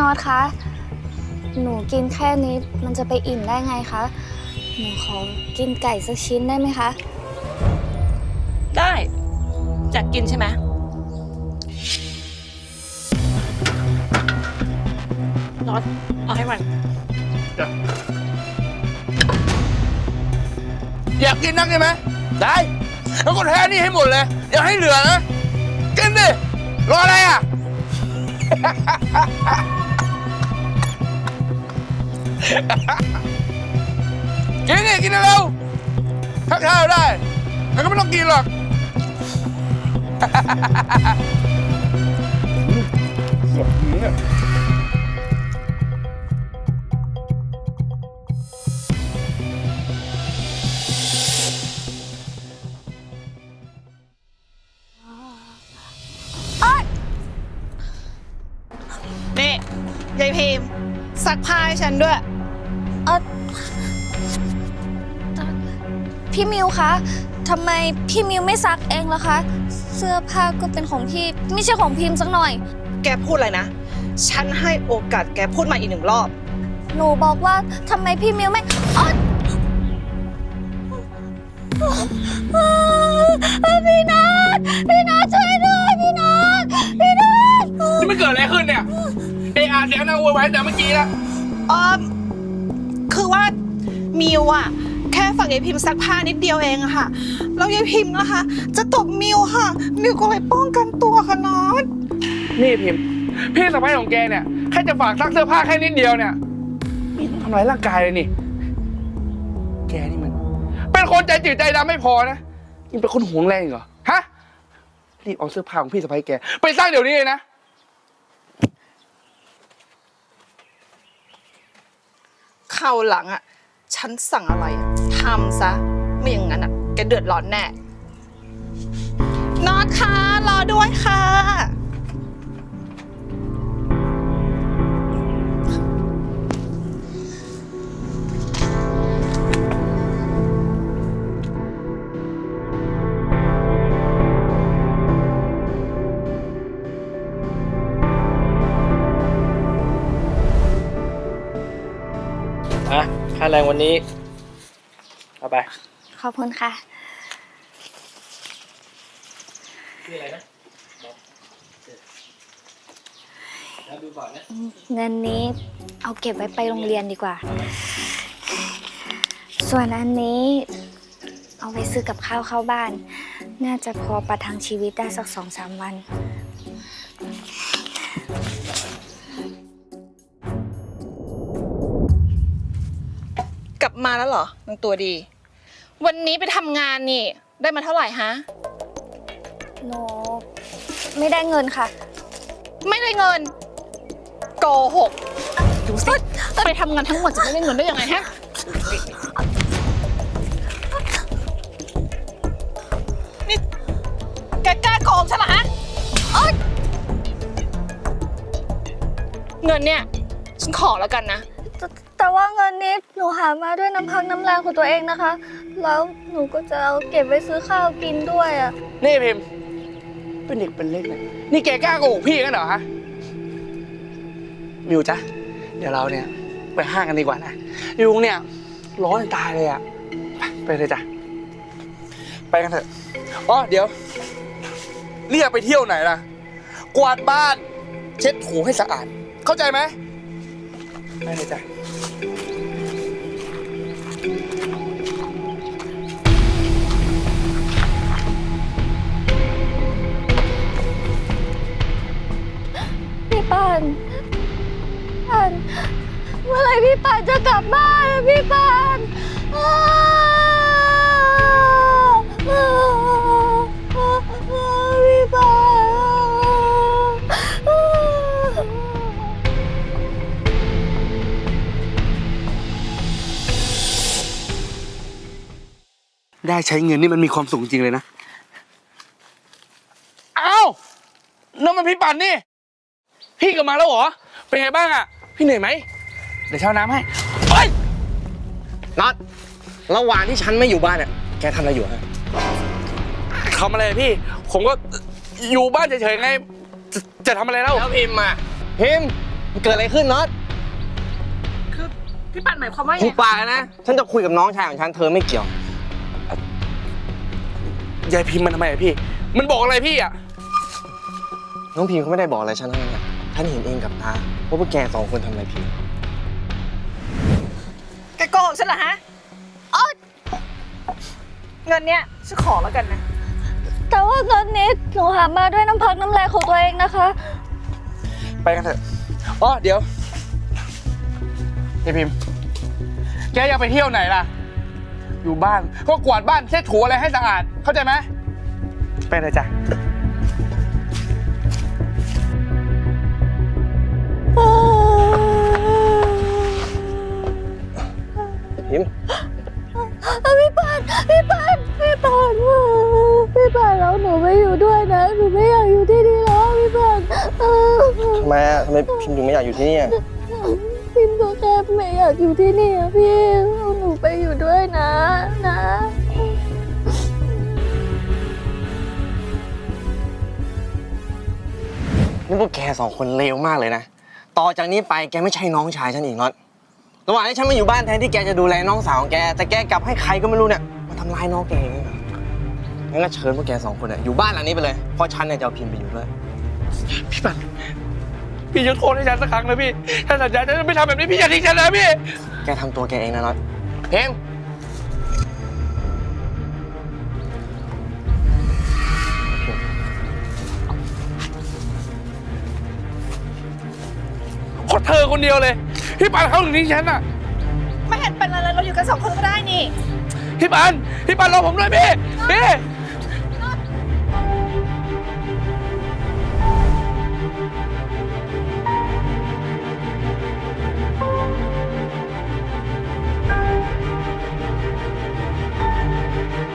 น็อตคะ หนูกินแค่นี้มันจะไปอิ่มได้ไงคะ หนูขอกินไก่สักชิ้นได้ไหมคะ ได้จะกินใช่ไหมน็อตเอาให้มัน อยากกินนักใช่ไหมได้แล้วก็แท้นี่ให้หมดเลยอย่าให้เหลือนะกินดิรออะไรอะ กินดิกินเร็วๆทักทายได้แต่ก็ไม่ต้องกินหรอกนี่ยายพิมพ์ซักผ้าให้ฉันด้วย พี่มิวคะทำไมพี่มิวไม่ซักเองล่ะคะ เสื้อผ้าก็เป็นของพี่ ไม่ใช่ของพิมพ์สักหน่อย แกพูดอะไรนะ ฉันให้โอกาสแกพูดมาอีกหนึ่งรอบ หนูบอกว่าทำไมพี่มิวไม่อ๊อดพี่นัทพี่นัทช่วยด้วยพี่นัทพี่นัทนี่มันเกิดอะไรขึ้นเนี่ยเออาเสียงนางโวยวายแต่เมื่อกี้แล้วเออคือว่ามิวอะแค่ ฝากยายพิมพ์ซักผ้านิดเดียวเองอะค่ะ แล้วยายพิมพ์นะคะ จะตบมิวค่ะ มิวก็เลยป้องกันตัวค่ะน็อตนี่พิมพ์ พี่สะพ้ายของแกเนี่ยแค่จะฝากซักเสื้อผ้าแค่นิดเดียวเนี่ยไมีต้องทำร้ายร่างกายเลยนี่ แกนี่มัน เป็นคนใจจืดใจดำไม่พอนะยังเป็นคนหวงแรงอีกเหรอฮะรีบเอาเสื้อผ้าของพี่สะพ้ายแก ไปสร้างเดี๋ยวนี้เลยนะคราวหลังอะ ฉันสั่งอะไรอะทำซะ ไม่อย่างนั้นอะ แกเดือดร้อนแน่นอตค่ะ รอด้วยค่ะ อะค่าแรงวันนี้ เอาไป ขอบคุณค่ะ ชื่ออะไรนะแล้วดูก่อนนะเงินนี้เอาเก็บไว้ไปโรงเรียนดีกว่า ส่วนอันนี้ เอาไว้ซื้อกับข้าวเข้าบ้าน น่าจะพอประทังชีวิตได้สักสองสามวัน มาแล้วเหรอนางตัวดี วันนี้ไปทำงานนี่ ได้มาเท่าไหร่ฮะ หนูไม่ได้เงินค่ะ ไม่ได้เงินโกหกดูสิไปทำงานทั้งหมดจะไม่ได้เงินได้ยังไงฮะ นี่แกกล้าโกงฉันเหรอฮะเอ้ยเงินเนี่ย ฉันขอแล้วกันนะ แต่ว่าเงินนี้หนูหามาด้วยน้ำพักน้ำแรงของตัวเองนะคะ แล้วหนูก็จะเอาเก็บไว้ซื้อข้าวกินด้วยอะ นี่พิมพ์เป็นเด็กเป็นเล็กนะนี่แกกล้าโกหกพี่กันเหรอฮะมิวจ๊ะเดี๋ยวเราเนี่ย ไปห้างกันดีกว่านะยุงเนี่ย ร้อนตายเลยอะไปไปเลยจ้ะไปกันเถอะอ๋อเดี๋ยว เรียกไปเที่ยวไหนล่ะ กวาดบ้าน เช็ดถูให้สะอาด เข้าใจไหมไปเลยจ้ะ พี่ปานปานเมื่อไหรพี่ปานจะกลับบ้านอะพี่ปานอ้า ได้ใช้เงินนี่มันมีความสุขจริงเลยนะ อ้าวนั่นมันพี่ปั่นนี่ พี่กลับมาแล้วเหรอ เป็นไงบ้างอะ พี่เหนื่อยไหม เดี๋ยวเช้าน้ำให้เฮ้ยน็อตระหว่างที่ฉันไม่อยู่บ้านเนี่ยแกทำอะไรอยู่ฮะทำอะไรพี่ ผมก็อยู่บ้านเฉยๆไง จะจะทำอะไรแล้ว แล้วพิมพ์อะพิมพ์เกิดอะไรขึ้นน็อตคือพี่ปันหมายความว่าไงหูปากนะ ฉันจะคุยกับน้องชายของฉันเธอไม่เกี่ยว ยายพิมพ์มันทำไมอะพี่ มันบอกอะไรพี่อะน้องพิมเขาไม่ได้บอกอะไรฉันทั้งนั้นแหละฉันเห็นเองกับตาว่าพวกแกสองคนทำอะไรพิมแกโกหกฉันเหรอฮะอ๋อเงินเนี้ยฉันขอแล้วกันนะ แต่ว่าเงินนี้หนูหามาด้วยน้ำพักน้ำแรงของตัวเองนะคะ ไปกันเถอะอ๋อเดี๋ยวยายพิมพ์แกอยากไปเที่ยวไหนล่ะ อยู่บ้าน ก็กวาดบ้านเช็ดถูอะไรให้สะอาด เข้าใจไหมไปเลยจ้ะพิมพี่ปานพี่ปานพี่ปานพี่ปานแล้วหนูไม่อยู่ด้วยนะ หนูไม่อยากอยู่ที่นี่แล้วพี่ปานเออทำไมอะทำไมพิมถึงไม่อยากอยู่ที่นี่อะพิมก็แค่ไม่อยากอยู่ที่นี่อะพี่เอาหนู ไปอยู่ด้วยนะนะ นี่พวกแกสองคนเลวมากเลยนะ ต่อจากนี้ไปแกไม่ใช่น้องชายฉันอีกน็อตระหว่างที่ฉันมาอยู่บ้านแทนที่แกจะดูแลน้องสาวของแก แต่แกกลับให้ใครก็ไม่รู้เนี่ยมาทำร้ายน้องแกเองเหรองั้นก็เชิญพวกแกสองคนเนี่ยอยู่บ้านหลังนี้ไปเลย เพราะฉันเนี่ยจะเอาพิมพ์ไปอยู่ด้วย พี่ปันพี่ยกโทษให้ฉันสักครั้งนะพี่ ถ้าสัญญาจะไม่ทำแบบนี้พี่อย่าทิ้งฉันนะพี่ แกทำตัวแกเองนะน็อต เพมขอเธอคนเดียวเลย พี่ปันเขาถึงทิ้งฉันอะไม่เห็นเป็นอะไรเลยเราอยู่กันสองคนก็ได้นี่ พี่ปัน พี่ปันรอผมด้วยพี่พี่